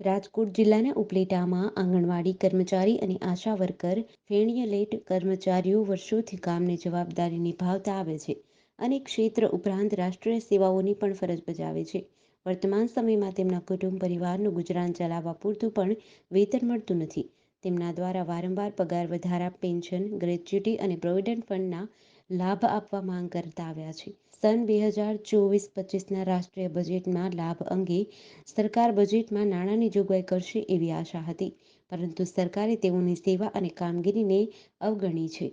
રાજકોટ જિલ્લાના ઉપલેટામાં આંગણવાડી કર્મચારી અને આશા વર્કર, ફેણિયલેટ કર્મચારીઓ વર્ષોથી કામને જવાબદારી નિભાવતા આવે છે અને ક્ષેત્ર ઉપરાંત રાષ્ટ્રીય સેવાઓની પણ ફરજ બજાવે છે. વર્તમાન સમયમાં તેમના કુટુંબ પરિવારનું ગુજરાન ચલાવવા પૂરતું પણ વેતન મળતું નથી. તેમના દ્વારા વારંવાર પગાર વધારા, પેન્શન, ગ્રેચ્યુટી અને પ્રોવિડન્ટ ફંડના લાભ આપવા માંગ કરતા આવ્યા છે. સન બે હજાર ચોવીસ પચીસના રાષ્ટ્રીય બજેટમાં લાભ અંગે સરકાર બજેટમાં નાણાંની જોગવાઈ કરશે એવી આશા હતી. પરંતુ સરકારે તેઓની સેવા અને કામગીરીને અવગણી છે.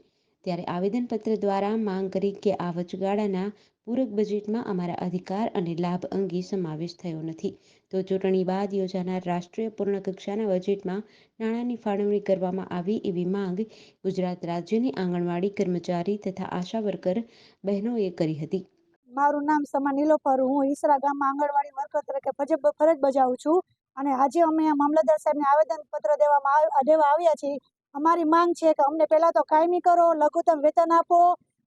ત્યારે આવેદનપત્ર દ્વારા માંગ કરી કે આ વચગાળાના પૂરક બજેટમાં અમારા અધિકાર અને લાભ અંગે સમાવેશ થયો નથી. તો ચૂંટણી બાદ યોજાનાર રાષ્ટ્રીય પૂર્ણ કક્ષાના બજેટમાં નાણાંની ફાળવણી કરવામાં આવી એવી માંગ ગુજરાત રાજ્યની આંગણવાડી કર્મચારી તથા આશા વર્કર બહેનોએ કરી હતી. મારું નામ સમા નીલોફર, હું ઈસરા ગામમાં આંગણવાડી વર્કર તરીકે ફરજ બજાવું છું. અને આજે અમે મામલતદાર સાહેબને આવેદનપત્ર દેવામાં દેવા આવ્યા છીએ. અમારી માંગ છે કે અમને પહેલાં તો કાયમી કરો, લઘુત્તમ વેતન આપો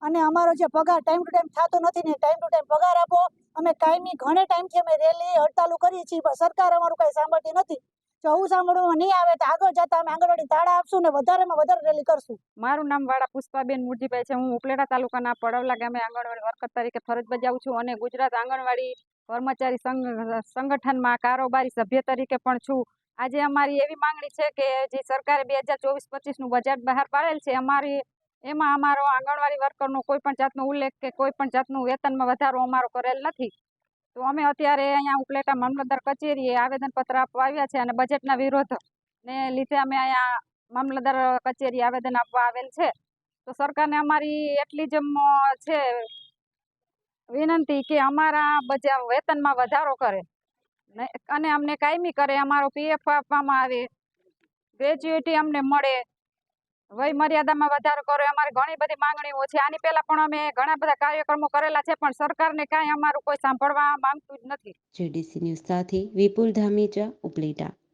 અને અમારો જે પગાર ટાઈમ ટુ ટાઈમ થતો નથી ને ટાઈમ ટુ ટાઈમ પગાર આપો. અમે કાયમી ઘણે ટાઈમથી અમે રેલી હડતાલો કરીએ છીએ, પણ સરકાર અમારું કાંઈ સાંભળતી નથી. જો આવું સાંભળવામાં નહીં આવે તો આગળ જતા અમે આંગણવાડી તાળા આપશું ને વધારેમાં વધારે રેલી કરશું. મારું નામ વાળા પુષ્પાબેન મુરજીભાઈ છે. હું ઉપલેટા તાલુકાના પડવલા ગામે આંગણવાડી વર્કર તરીકે ફરજ બજાવું છું અને ગુજરાત આંગણવાડી કર્મચારી સંગઠનમાં કારોબારી સભ્ય તરીકે પણ છું. આજે અમારી એવી માંગણી છે કે જે સરકારે બે હજાર ચોવીસ પચીસનું બજેટ બહાર પાડેલ છે, અમારી, એમાં અમારો આંગણવાડી વર્કરનો કોઈ પણ જાતનો ઉલ્લેખ કે કોઈ પણ જાતનું વેતનમાં વધારો અમારો કરેલ નથી. તો અમે અત્યારે અહીંયા ઉપલેટા મામલતદાર કચેરીએ આવેદનપત્ર આપવા આવ્યા છે અને બજેટના વિરોધ ને લીધે અમે અહીંયા મામલતદાર કચેરી આવેદન આપવા આવેલ છે. તો સરકારને અમારી એટલી જ છે વિનંતી કે અમારા બજા વેતનમાં વધારો કરે. અને અમને કાયમી કરે, અમારો પીએફ આપવામાં આવે. ગ્રેજ્યુએટી અમને મળે. વય મર્યાદામાં વધારો કરે. અમારી ઘણી બધી માંગણીઓ છે. આની પહેલાં પણ અમે ઘણા બધા કાર્યક્રમો કરેલા છે, પણ સરકારને કાંઈ અમારું કોઈ સાંભળવા માંગતું જ નથી. જેડીસી ન્યૂઝ સાથે વિપુલ ધામેચા, ઉપલેટા.